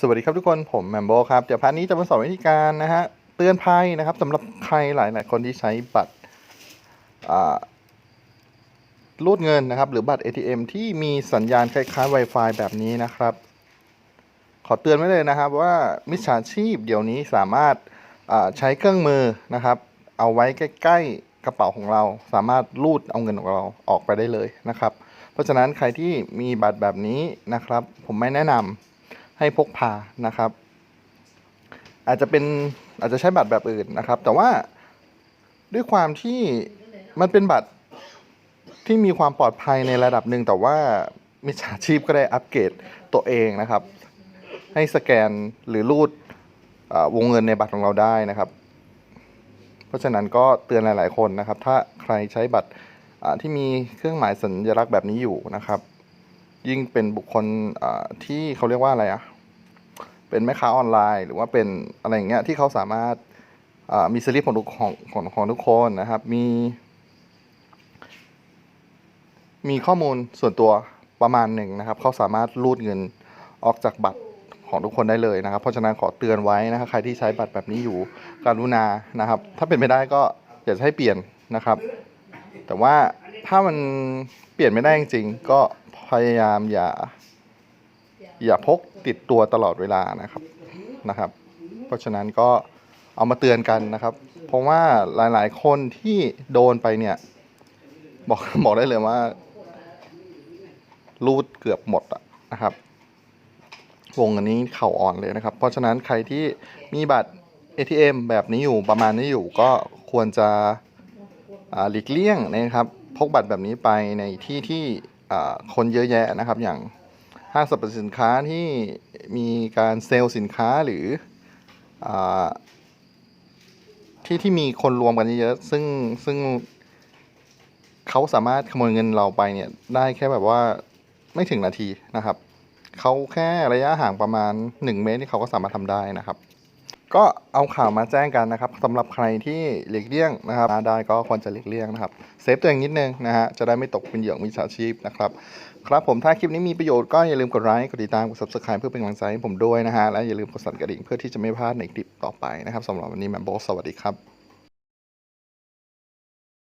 สวัสดีครับทุกคนผมแมมโบครับเดี๋ยวพาร์ทนี้จะมาสอนวิธีการนะฮะเตือนภัยนะครับสำหรับใครหลายๆคนที่ใช้บัตรอ่ารูดเงินนะครับ หรือบัตร ATM ที่มีสัญญาณคล้ายๆ Wi-Fi แบบนี้นะครับ ขอเตือนไว้เลยนะครับว่ามิจฉาชีพเดี๋ยวนี้สามารถอ่าใช้เครื่องมือนะครับ เอาไว้ใกล้ๆกระเป๋าของเรา สามารถรูดเอาเงินของเราออกไปได้เลยนะครับ เพราะฉะนั้นใครที่มีบัตรแบบนี้นะครับ ผมไม่แนะนำ ให้พกพานะครับ อาจจะเป็นอาจจะใช้บัตรแบบอื่นนะครับ แต่ว่าด้วยความที่มันเป็นบัตรที่มีความปลอดภัยในระดับหนึ่งแต่ว่ามิจฉาชีพก็ได้อัปเกรดตัวเองนะครับ ให้สแกนหรือรูดวงเงินในบัตรของเราได้นะครับ เพราะฉะนั้นก็เตือนหลาย ๆ คนนะครับ ถ้าใครใช้บัตรที่มีเครื่องหมายสัญลักษณ์แบบนี้อยู่นะครับ ยิ่งเป็นบุคคลที่เขาเรียกว่าอะไรอะเป็นแม่ค้าออนไลน์ หรือว่าเป็นอะไรอย่างเงี้ยที่เขาสามารถมีสลิปของทุกของของของทุกคนนะครับ มี มีข้อมูลส่วนตัวประมาณหนึ่งนะครับ เขาสามารถรูดเงินออกจากบัตรของทุกคนได้เลยนะครับ เพราะฉะนั้นขอเตือนไว้นะครับใครที่ใช้บัตรแบบนี้อยู่การุณานะครับ ถ้าเป็นไม่ได้ก็อยากจะให้เปลี่ยนนะครับ แต่ว่าถ้ามันเปลี่ยนไม่ได้จริงๆก็ พยายามอย่า อย่าพกติดตัวตลอดเวลานะครับนะครับ เพราะฉะนั้นก็เอามาเตือนกันนะครับ เพราะว่าหลายๆ คนที่โดนไปเนี่ย บอกบอกได้เลยว่ารูดเกือบหมดอะนะครับ วงอันนี้เข่าอ่อนเลยนะครับ เพราะฉะนั้นใครที่มีบัตร ATM แบบนี้อยู่ประมาณนี้อยู่ก็ควรจะหลีกเลี่ยงนะครับ พกบัตรแบบนี้ไปในที่ที่ คนเยอะแยะนะครับอย่างห้างสรรพสินค้าที่มีการเซลล์สินค้าหรืออที่ที่มีคนรวมกันเยอะซึ่งซึ่งเขาสามารถขโมยเงินเราไปเนี่ยได้แค่แบบว่าไม่ถึงนาทีนะครับเขาแค่ระยะห่างประมาณ 1 เมตรที่เขาก็สามารถทำได้นะครับ ก็เอาข่าวมาแจ้งกันนะครับสำหรับใครที่หลีกเลี่ยงนะครับมาได้ก็ควรจะหลีกเลี่ยงนะครับเซฟตัวเองนิดนึงนะฮะจะได้ไม่ตกเป็นเหยื่อของมิจฉาชีพนะครับครับผมถ้าคลิปนี้มีประโยชน์ก็อย่าลืมกดไลค์กดติดตามกด subscribe เพื่อเป็นกำลังใจให้ผมด้วยนะฮะและอย่าลืมกดสั่นกระดิ่งเพื่อที่จะไม่พลาดในคลิปต่อไปนะครับสำหรับวันนี้แมนโบสวัสดีครับ